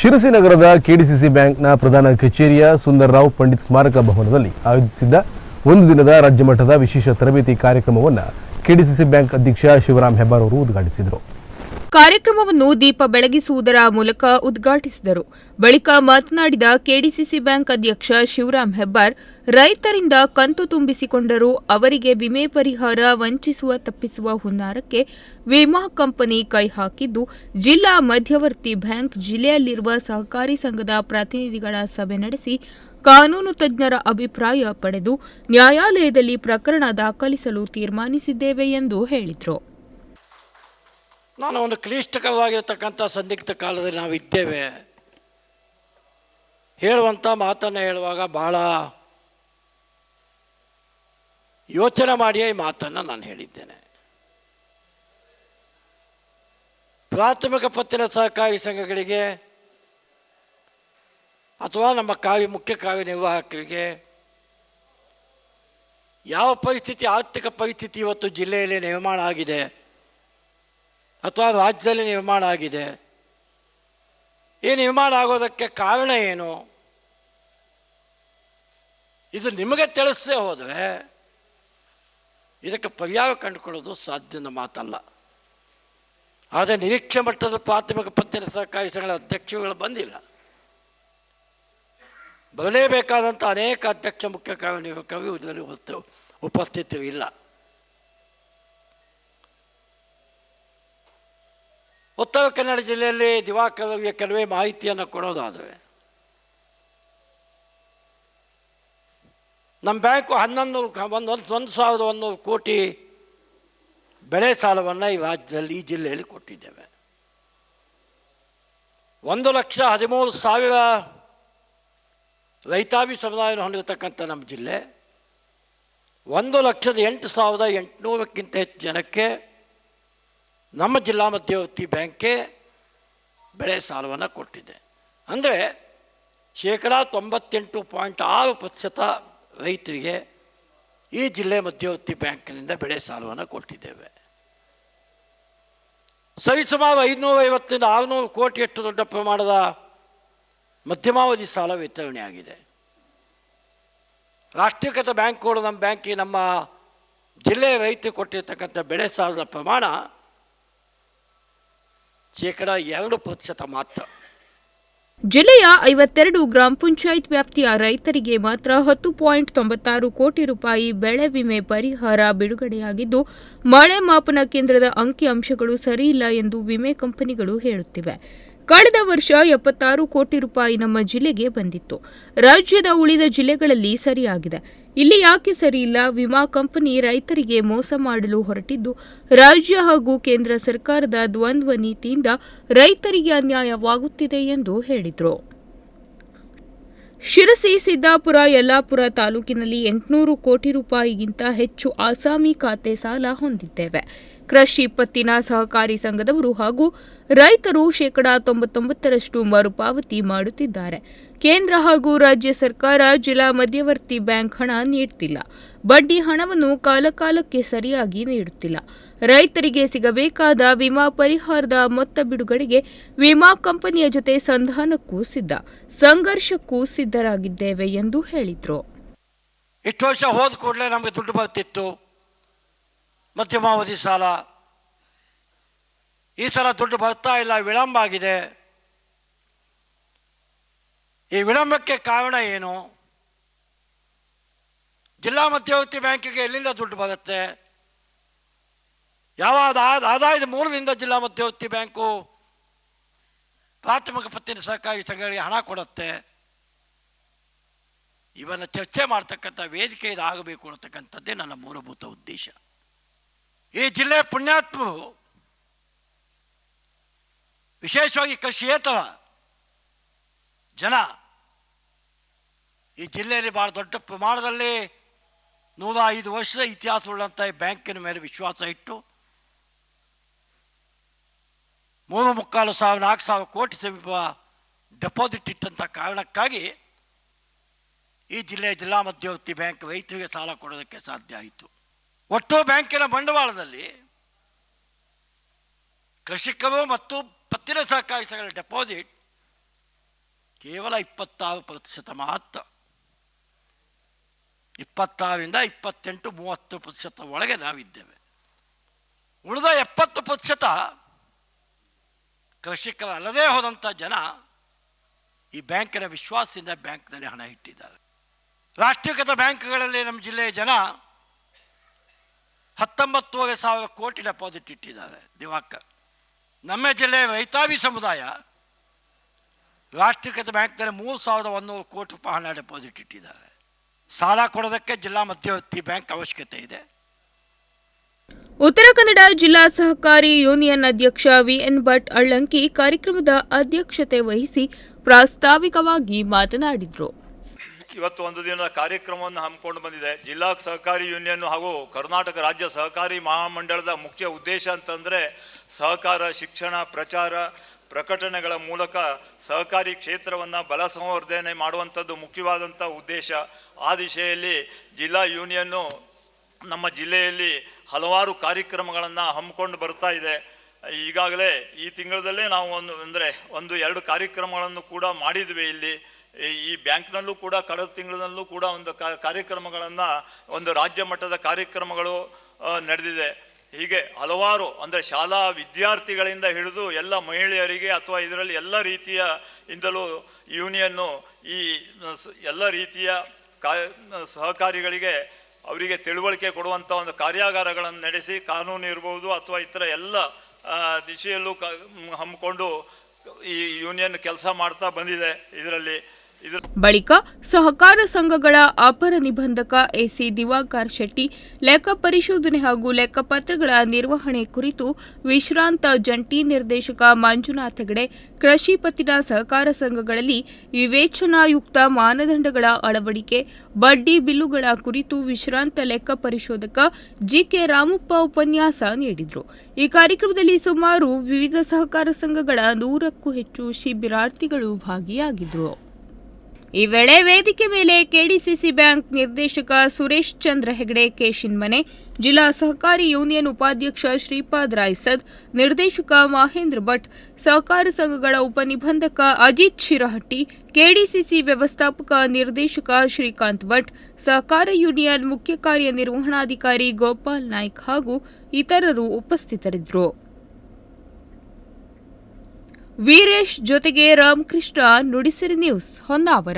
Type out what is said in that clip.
ಶಿರಸಿ ನಗರದ ಕೆಡಿಸಿಸಿ ಬ್ಯಾಂಕ್ನ ಪ್ರಧಾನ ಕಚೇರಿಯ ಸುಂದರ್ರಾವ್ ಪಂಡಿತ್ ಸ್ಮಾರಕ ಭವನದಲ್ಲಿ ಆಯೋಜಿಸಿದ್ದ ಒಂದು ದಿನದ ರಾಜ್ಯ ಮಟ್ಟದ ವಿಶೇಷ ತರಬೇತಿ ಕಾರ್ಯಕ್ರಮವನ್ನು ಕೆಡಿಸಿಸಿ ಬ್ಯಾಂಕ್ ಅಧ್ಯಕ್ಷ ಶಿವರಾಮ್ ಹೆಬ್ಬಾರ್ ಅವರು ಉದ್ಘಾಟಿಸಿದರು. ಕಾರ್ಯಕ್ರಮವನ್ನು ದೀಪ ಬೆಳಗಿಸುವುದರ ಮೂಲಕ ಉದ್ಘಾಟಿಸಿದರು. ಬಳಿಕ ಮಾತನಾಡಿದ ಕೆಡಿಸಿಸಿ ಬ್ಯಾಂಕ್ ಅಧ್ಯಕ್ಷ ಶಿವರಾಂ ಹೆಬ್ಬಾರ್, ರೈತರಿಂದ ಕಂತು ತುಂಬಿಸಿಕೊಂಡರೂ ಅವರಿಗೆ ವಿಮೆ ಪರಿಹಾರ ವಂಚಿಸುವ ತಪ್ಪಿಸುವ ಹುನ್ನಾರಕ್ಕೆ ವಿಮಾ ಕಂಪನಿ ಕೈ ಹಾಕಿದ್ದು, ಜಿಲ್ಲಾ ಮಧ್ಯವರ್ತಿ ಬ್ಯಾಂಕ್ ಜಿಲ್ಲೆಯಲ್ಲಿರುವ ಸಹಕಾರಿ ಸಂಘದ ಪ್ರತಿನಿಧಿಗಳ ಸಭೆ ನಡೆಸಿ ಕಾನೂನು ತಜ್ಞರ ಅಭಿಪ್ರಾಯ ಪಡೆದು ನ್ಯಾಯಾಲಯದಲ್ಲಿ ಪ್ರಕರಣ ದಾಖಲಿಸಲು ತೀರ್ಮಾನಿಸಿದ್ದೇವೆ ಎಂದು ಹೇಳಿದರು. ನಾನು ಒಂದು ಕ್ಲಿಷ್ಟಕರವಾಗಿರ್ತಕ್ಕಂಥ ಸಂದಿಗ್ಧ ಕಾಲದಲ್ಲಿ ನಾವು ಇದ್ದೇವೆ. ಹೇಳುವಂಥ ಮಾತನ್ನು ಹೇಳುವಾಗ ಭಾಳ ಯೋಚನೆ ಮಾಡಿಯೇ ಈ ಮಾತನ್ನು ನಾನು ಹೇಳಿದ್ದೇನೆ. ಪ್ರಾಥಮಿಕ ಪತ್ತಿನ ಸಹಕಾರಿ ಸಂಘಗಳಿಗೆ ಅಥವಾ ನಮ್ಮ ಕಾವ್ಯ ಮುಖ್ಯ ಕಾರ್ಯನಿರ್ವಾಹಕರಿಗೆ ಯಾವ ಪರಿಸ್ಥಿತಿ, ಆರ್ಥಿಕ ಪರಿಸ್ಥಿತಿ ಇವತ್ತು ಜಿಲ್ಲೆಯಲ್ಲಿ ನಿರ್ಮಾಣ ಆಗಿದೆ ಅಥವಾ ರಾಜ್ಯದಲ್ಲಿ ನಿರ್ಮಾಣ ಆಗಿದೆ. ಈ ನಿರ್ಮಾಣ ಆಗೋದಕ್ಕೆ ಕಾರಣ ಏನು? ಇದು ನಿಮಗೆ ತಿಳಿಸೇ ಹೋದರೆ ಇದಕ್ಕೆ ಪರ್ಯಾಯ ಕಂಡುಕೊಳ್ಳೋದು ಸಾಧ್ಯದ ಮಾತಲ್ಲ. ಆದರೆ ನಿರೀಕ್ಷೆ ಮಟ್ಟದ ಪ್ರಾಥಮಿಕ ಪತ್ತಿನ ಸಹಕಾರಿ ಸಂಘಗಳ ಅಧ್ಯಕ್ಷರುಗಳು ಬಂದಿಲ್ಲ. ಬರಲೇಬೇಕಾದಂಥ ಅನೇಕ ಅಧ್ಯಕ್ಷ ಮುಖ್ಯ ಕಾರ್ಯನಿರ್ವಾಹಕರು ಇದರಲ್ಲಿ ಉಪಸ್ಥಿತಿ ಉಪಸ್ಥಿತರು ಇಲ್ಲ. ಉತ್ತರ ಕನ್ನಡ ಜಿಲ್ಲೆಯಲ್ಲಿ ದಿವಾಕರಿಗೆ ಕೆಲವೇ ಮಾಹಿತಿಯನ್ನು ಕೊಡೋದಾದರೆ, ನಮ್ಮ ಬ್ಯಾಂಕು ಹನ್ನೊಂದು ಒಂದು ಒಂದು ಸಾವಿರದ ಒಂದೂರು ಕೋಟಿ ಬೆಳೆ ಸಾಲವನ್ನು ಈ ರಾಜ್ಯದಲ್ಲಿ, ಈ ಜಿಲ್ಲೆಯಲ್ಲಿ ಕೊಟ್ಟಿದ್ದೇವೆ. ಒಂದು ಲಕ್ಷ ಹದಿಮೂರು ಸಾವಿರ ರೈತಾಭಿ ಸಮುದಾಯವನ್ನು ಹೊಂದಿರತಕ್ಕಂಥ ನಮ್ಮ ಜಿಲ್ಲೆ, ಒಂದು ಲಕ್ಷದ ಎಂಟು ಸಾವಿರದ ಎಂಟುನೂರಕ್ಕಿಂತ ಹೆಚ್ಚು ಜನಕ್ಕೆ ನಮ್ಮ ಜಿಲ್ಲಾ ಮಧ್ಯವರ್ತಿ ಬ್ಯಾಂಕ್ಗೆ ಬೆಳೆ ಸಾಲವನ್ನು ಕೊಟ್ಟಿದೆ. ಅಂದರೆ ಶೇಕಡ ತೊಂಬತ್ತೆಂಟು ಪಾಯಿಂಟ್ ಆರು ಪ್ರತಿಶತ ರೈತರಿಗೆ ಈ ಜಿಲ್ಲೆ ಮಧ್ಯವರ್ತಿ ಬ್ಯಾಂಕಿನಿಂದ ಬೆಳೆ ಸಾಲವನ್ನು ಕೊಟ್ಟಿದ್ದೇವೆ. ಸರಿಸುಮಾರು ಐದುನೂರ ಐವತ್ತರಿಂದ ಆರುನೂರು ಕೋಟಿಯಷ್ಟು ದೊಡ್ಡ ಪ್ರಮಾಣದ ಮಧ್ಯಮಾವಧಿ ಸಾಲ ವಿತರಣೆಯಾಗಿದೆ ರಾಷ್ಟ್ರೀಕೃತ ಬ್ಯಾಂಕ್ಗಳು ನಮ್ಮ ಬ್ಯಾಂಕಿಗೆ ನಮ್ಮ ಜಿಲ್ಲೆಯ ರೈತರು ಕೊಟ್ಟಿರ್ತಕ್ಕಂಥ ಬೆಳೆ ಸಾಲದ ಪ್ರಮಾಣ ಶೇಕಡ ಎರಡು ಪ್ರತಿಶತ ಮಾತ್ರ. ಜಿಲ್ಲೆಯ ಐವತ್ತೆರಡು ಗ್ರಾಮ ಪಂಚಾಯತ್ ವ್ಯಾಪ್ತಿಯ ರೈತರಿಗೆ ಮಾತ್ರ ಹತ್ತು ಪಾಯಿಂಟ್ ತೊಂಬತ್ತಾರು ಕೋಟಿ ರೂಪಾಯಿ ಬೆಳೆ ವಿಮೆ ಪರಿಹಾರ ಬಿಡುಗಡೆಯಾಗಿದ್ದು, ಮಳೆ ಮಾಪನ ಕೇಂದ್ರದ ಅಂಕಿಅಂಶಗಳು ಸರಿಯಿಲ್ಲ ಎಂದು ವಿಮೆ ಕಂಪನಿಗಳು ಹೇಳುತ್ತಿವೆ. ಕಳೆದ ವರ್ಷ ಎಪ್ಪತ್ತಾರು ಕೋಟಿ ರೂಪಾಯಿ ನಮ್ಮ ಜಿಲ್ಲೆಗೆ ಬಂದಿತ್ತು. ರಾಜ್ಯದ ಉಳಿದ ಜಿಲ್ಲೆಗಳಲ್ಲಿ ಸರಿಯಾಗಿದೆ. ಇಲ್ಲಿ ಯಾಕೆ ಸರಿಯಿಲ್ಲ ವಿಮಾ ಕಂಪನಿ ರೈತರಿಗೆ ಮೋಸ ಮಾಡಲು ಹೊರಟಿದ್ದು, ರಾಜ್ಯ ಹಾಗೂ ಕೇಂದ್ರ ಸರ್ಕಾರದ ದ್ವಂದ್ವ ನೀತಿಯಿಂದ ರೈತರಿಗೆ ಅನ್ಯಾಯವಾಗುತ್ತಿದೆ ಎಂದು ಹೇಳಿದರು. ಶಿರಸಿ, ಸಿದ್ದಾಪುರ, ಯಲ್ಲಾಪುರ ತಾಲೂಕಿನಲ್ಲಿ ಎಂಟುನೂರು ಕೋಟಿ ರೂಪಾಯಿಗಿಂತ ಹೆಚ್ಚು ಆಸಾಮಿ ಖಾತೆ ಸಾಲ ಹೊಂದಿದ್ದೇವೆ. ಕೃಷಿ ಪತ್ತಿನ ಸಹಕಾರಿ ಸಂಘದವರು ಹಾಗೂ ರೈತರು ಶೇಕಡಾ ತೊಂಬತ್ತೊಂಬತ್ತರಷ್ಟು ಮರುಪಾವತಿ ಮಾಡುತ್ತಿದ್ದಾರೆ. ಕೇಂದ್ರ ಹಾಗೂ ರಾಜ್ಯ ಸರ್ಕಾರ ಜಿಲ್ಲಾ ಮಧ್ಯವರ್ತಿ ಬ್ಯಾಂಕ್ ಹಣ ನೀಡುತ್ತಿಲ್ಲ ಬಡ್ಡಿ ಹಣವನ್ನು ಕಾಲಕಾಲಕ್ಕೆ ಸರಿಯಾಗಿ ನೀಡುತ್ತಿಲ್ಲ. ರೈತರಿಗೆ ಸಿಗಬೇಕಾದ ವಿಮಾ ಪರಿಹಾರದ ಮೊತ್ತ ಬಿಡುಗಡೆಗೆ ವಿಮಾ ಕಂಪನಿಯ ಜೊತೆ ಸಂಧಾನಕ್ಕೂ ಸಿದ್ಧ. ಸಂಘರ್ಷಕ್ಕೂ ಸಿದ್ಧರಾಗಿದ್ದೇವೆ ಎಂದು ಹೇಳಿದರು. ಇಷ್ಟು ವರ್ಷ ಹೋದ ಕೂಡಲೇ ನಮಗೆ ದುಡ್ಡು ಬರ್ತಿತ್ತು. ಮಧ್ಯಮಾವಧಿ ಸಾಲ. ಈ ಸಲ ದುಡ್ಡು ಬರ್ತಾ ಇಲ್ಲ, ವಿಳಂಬ ಆಗಿದೆ. ಈ ವಿಳಂಬಕ್ಕೆ ಕಾರಣ ಏನು? ಜಿಲ್ಲಾ ಮಧ್ಯವರ್ತಿ ಬ್ಯಾಂಕಿಗೆ ಎಲ್ಲಿಂದ ದುಡ್ಡು ಬರುತ್ತೆ? ಯಾವ ಆದ- ಆದಾಯದ ಮೂಲದಿಂದ ಜಿಲ್ಲಾ ಮಧ್ಯವರ್ತಿ ಬ್ಯಾಂಕು ಪ್ರಾಥಮಿಕ ಪತ್ತಿನ ಸಹಕಾರಿ ಸಂಘಗಳಿಗೆ ಹಣ ಕೊಡುತ್ತೆ. ಇವನ್ನು ಚರ್ಚೆ ಮಾಡ್ತಕ್ಕಂಥ ವೇದಿಕೆ ಇದಾಗಬೇಕು ಅನ್ನತಕ್ಕಂಥದ್ದೇ ನನ್ನ ಮೂಲಭೂತ ಉದ್ದೇಶ. ಈ ಜಿಲ್ಲೆ ಪುಣ್ಯಾತ್ಮ. ವಿಶೇಷವಾಗಿ ಕೃಷಿಯೇತರ ಜನ. ಈ ಜಿಲ್ಲೆಯಲ್ಲಿ ಭಾಳ ದೊಡ್ಡ ಪ್ರಮಾಣದಲ್ಲಿ ನೂರ ಐದು ವರ್ಷದ ಇತಿಹಾಸವುಳ್ಳಂಥ ಈ ಬ್ಯಾಂಕಿನ ಮೇಲೆ ವಿಶ್ವಾಸ ಇಟ್ಟು ಮೂರು ಮುಕ್ಕಾಲು ಸಾವಿರ, ನಾಲ್ಕು ಸಾವಿರ ಕೋಟಿ ಸಮೀಪ ಡೆಪಾಸಿಟ್ ಇಟ್ಟಂಥ ಕಾರಣಕ್ಕಾಗಿ ಈ ಜಿಲ್ಲೆಯ ಜಿಲ್ಲಾ ಮಧ್ಯವರ್ತಿ ಬ್ಯಾಂಕ್ ರೈತರಿಗೆ ಸಾಲ ಕೊಡೋದಕ್ಕೆ ಸಾಧ್ಯ ಆಯಿತು. ಒಟ್ಟು ಬ್ಯಾಂಕಿನ ಬಂಡವಾಳದಲ್ಲಿ ಕೃಷಿಕರು ಮತ್ತು ಪತ್ತಿನ ಸಹಕಾರಿ ಡೆಪಾಸಿಟ್ ಕೇವಲ ಇಪ್ಪತ್ತಾರು ಪ್ರತಿಶತ ಮಾತ್ರ. ಇಪ್ಪತ್ತಾರರಿಂದ ಇಪ್ಪತ್ತೆಂಟು ಮೂವತ್ತು ಪ್ರತಿಶತ ಒಳಗೆ ನಾವಿದ್ದೇವೆ. ಉಳಿದ ಎಪ್ಪತ್ತು ಪ್ರತಿಶತ ಕೃಷಿಕರ ಅಲ್ಲದೇ ಹೋದಂಥ ಜನ ಈ ಬ್ಯಾಂಕಿನ ವಿಶ್ವಾಸದಿಂದ ಬ್ಯಾಂಕ್ನಲ್ಲಿ ಹಣ ಇಟ್ಟಿದ್ದಾರೆ. ರಾಷ್ಟ್ರೀಕೃತ ಬ್ಯಾಂಕ್ಗಳಲ್ಲಿ ನಮ್ಮ ಜಿಲ್ಲೆಯ ಜನ ಹತ್ತೊಂಬತ್ತೂವರೆ ಸಾವಿರ ಕೋಟಿ ಡೆಪಾಸಿಟ್ ಇಟ್ಟಿದ್ದಾರೆ ದಿವಾಕರ್. ನಮ್ಮ ಜಿಲ್ಲೆಯ ರೈತಾಪಿ ಸಮುದಾಯ ರಾಷ್ಟ್ರೀಕೃತ ಬ್ಯಾಂಕ್ನಲ್ಲಿ ಮೂರು ಸಾವಿರದ ಒಂದೂರು ಕೋಟಿ ರೂಪಾಯಿ ಹಣ ಡೆಪಾಸಿಟ್ ಇಟ್ಟಿದ್ದಾರೆ. ಸಾಲ ಕೊಡೋದಕ್ಕೆ ಜಿಲ್ಲಾ ಮಧ್ಯವರ್ತಿ ಬ್ಯಾಂಕ್ ಅವಶ್ಯಕತೆ ಇದೆ. ಉತ್ತರ ಕನ್ನಡ ಜಿಲ್ಲಾ ಸಹಕಾರಿ ಯೂನಿಯನ್ ಅಧ್ಯಕ್ಷ ವಿಎನ್ ಭಟ್ ಅಳ್ಳಂಕಿ ಕಾರ್ಯಕ್ರಮದ ಅಧ್ಯಕ್ಷತೆ ವಹಿಸಿ ಪ್ರಾಸ್ತಾವಿಕವಾಗಿ ಮಾತನಾಡಿದರು. ಇವತ್ತು ಒಂದು ದಿನದ ಕಾರ್ಯಕ್ರಮವನ್ನು ಹಮ್ಮಿಕೊಂಡು ಬಂದಿದೆ. ಜಿಲ್ಲಾ ಸಹಕಾರಿ ಯೂನಿಯನ್ ಹಾಗೂ ಕರ್ನಾಟಕ ರಾಜ್ಯ ಸಹಕಾರಿ ಮಹಾಮಂಡಳದ ಮುಖ್ಯ ಉದ್ದೇಶ ಅಂತಂದರೆ ಸಹಕಾರ, ಶಿಕ್ಷಣ, ಪ್ರಚಾರ ಪ್ರಕಟಣೆಗಳ ಮೂಲಕ ಸಹಕಾರಿ ಕ್ಷೇತ್ರವನ್ನು ಬಲ ಸಂವರ್ಧನೆ ಮಾಡುವಂಥದ್ದು ಮುಖ್ಯವಾದಂಥ ಉದ್ದೇಶ. ಆ ದಿಶೆಯಲ್ಲಿ ಜಿಲ್ಲಾ ಯೂನಿಯನ್ನು ನಮ್ಮ ಜಿಲ್ಲೆಯಲ್ಲಿ ಹಲವಾರು ಕಾರ್ಯಕ್ರಮಗಳನ್ನು ಹಮ್ಮಿಕೊಂಡು ಬರ್ತಾ ಇದೆ. ಈಗಾಗಲೇ ಈ ತಿಂಗಳಲ್ಲೇ ನಾವು ಒಂದು, ಅಂದರೆ ಒಂದು, ಎರಡು ಕಾರ್ಯಕ್ರಮಗಳನ್ನು ಕೂಡ ಮಾಡಿದ್ವಿ ಇಲ್ಲಿ. ಈ- ಬ್ಯಾಂಕ್ನಲ್ಲೂ ಕೂಡ ಕಳೆದ ತಿಂಗಳಲ್ಲೂ ಕೂಡ ಒಂದು ಕಾರ್ಯಕ್ರಮಗಳನ್ನು, ಒಂದು ರಾಜ್ಯ ಮಟ್ಟದ ಕಾರ್ಯಕ್ರಮಗಳು ನಡೆದಿದೆ. ಹೀಗೆ ಹಲವಾರು, ಅಂದರೆ ಶಾಲಾ ವಿದ್ಯಾರ್ಥಿಗಳಿಂದ ಹಿಡಿದು ಎಲ್ಲ ಮಹಿಳೆಯರಿಗೆ ಅಥವಾ ಇದರಲ್ಲಿ ಎಲ್ಲ ರೀತಿಯ ಇಂದಲೂ ಯೂನಿಯನ್ನು ಈ ಎಲ್ಲ ರೀತಿಯ ಕಾ ಸಹಕಾರಿಗಳಿಗೆ ಅವರಿಗೆ ತಿಳುವಳಿಕೆ ಕೊಡುವಂಥ ಒಂದು ಕಾರ್ಯಾಗಾರಗಳನ್ನು ನಡೆಸಿ ಕಾನೂನು ಇರ್ಬೋದು ಅಥವಾ ಇತರ ಎಲ್ಲ ದಿಶೆಯಲ್ಲೂ ಕ, ಹಮ್ಮಿಕೊಂಡು ಈ ಯೂನಿಯನ್ ಕೆಲಸ ಮಾಡ್ತಾ ಬಂದಿದೆ ಇದರಲ್ಲಿ. ಇದ್ರ ಬಳಿಕ ಸಹಕಾರ ಸಂಘಗಳ ಅಪರ ನಿಬಂಧಕ ಎಸಿ ದಿವಾಕರ್ ಶೆಟ್ಟಿ, ಲೆಕ್ಕ ಪರಿಶೋಧನೆ ಹಾಗೂ ಲೆಕ್ಕಪತ್ರಗಳ ನಿರ್ವಹಣೆ ಕುರಿತು ವಿಶ್ರಾಂತ ಜಂಟಿ ನಿರ್ದೇಶಕ ಮಂಜುನಾಥ್ ಹೆಗಡೆ, ಕೃಷಿ ಪತ್ತಿನ ಸಹಕಾರ ಸಂಘಗಳಲ್ಲಿ ವಿವೇಚನಾಯುಕ್ತ ಮಾನದಂಡಗಳ ಅಳವಡಿಕೆ, ಬಡ್ಡಿ ಬಿಲ್ಲುಗಳ ಕುರಿತು ವಿಶ್ರಾಂತ ಲೆಕ್ಕ ಪರಿಶೋಧಕ ಜಿಕೆ ರಾಮಪ್ಪ ಉಪನ್ಯಾಸ ನೀಡಿದರು. ಈ ಕಾರ್ಯಕ್ರಮದಲ್ಲಿ ಸುಮಾರು ವಿವಿಧ ಸಹಕಾರ ಸಂಘಗಳ ನೂರಕ್ಕೂ ಹೆಚ್ಚು ಶಿಬಿರಾರ್ಥಿಗಳು ಭಾಗಿಯಾಗಿದ್ದರು ಈ ವೇಳೆ ವೇದಿಕೆ ಮೇಲೆ ಕೆಡಿಸಿಸಿ ಬ್ಯಾಂಕ್ ನಿರ್ದೇಶಕ ಸುರೇಶ್ ಚಂದ್ರ ಹೆಗಡೆ ಕೇಶಿನ್ಮನೆ ಜಿಲ್ಲಾ ಸಹಕಾರಿ ಯೂನಿಯನ್ ಉಪಾಧ್ಯಕ್ಷ ಶ್ರೀಪಾದ್ ರಾಯ್ಸದ್, ನಿರ್ದೇಶಕ ಮಹೇಂದ್ರ ಭಟ್, ಸಹಕಾರ ಸಂಘಗಳ ಉಪನಿಬಂಧಕ ಅಜಿತ್ ಶಿರಹಟ್ಟಿ, ಕೆಡಿಸಿಸಿ ವ್ಯವಸ್ಥಾಪಕ ನಿರ್ದೇಶಕ ಶ್ರೀಕಾಂತ್ ಭಟ್, ಸಹಕಾರ ಯೂನಿಯನ್ ಮುಖ್ಯ ಕಾರ್ಯನಿರ್ವಹಣಾಧಿಕಾರಿ ಗೋಪಾಲ್ ನಾಯ್ಕ್ ಹಾಗೂ ಇತರರು ಉಪಸ್ಥಿತರಿದ್ದರು. ವೀರೇಶ್ ಜೊತೆಗೆ ರಾಮಕೃಷ್ಣ ನುಡಿಸಿರಿ ನ್ಯೂಸ್ ಹೊನ್ನಾವರ.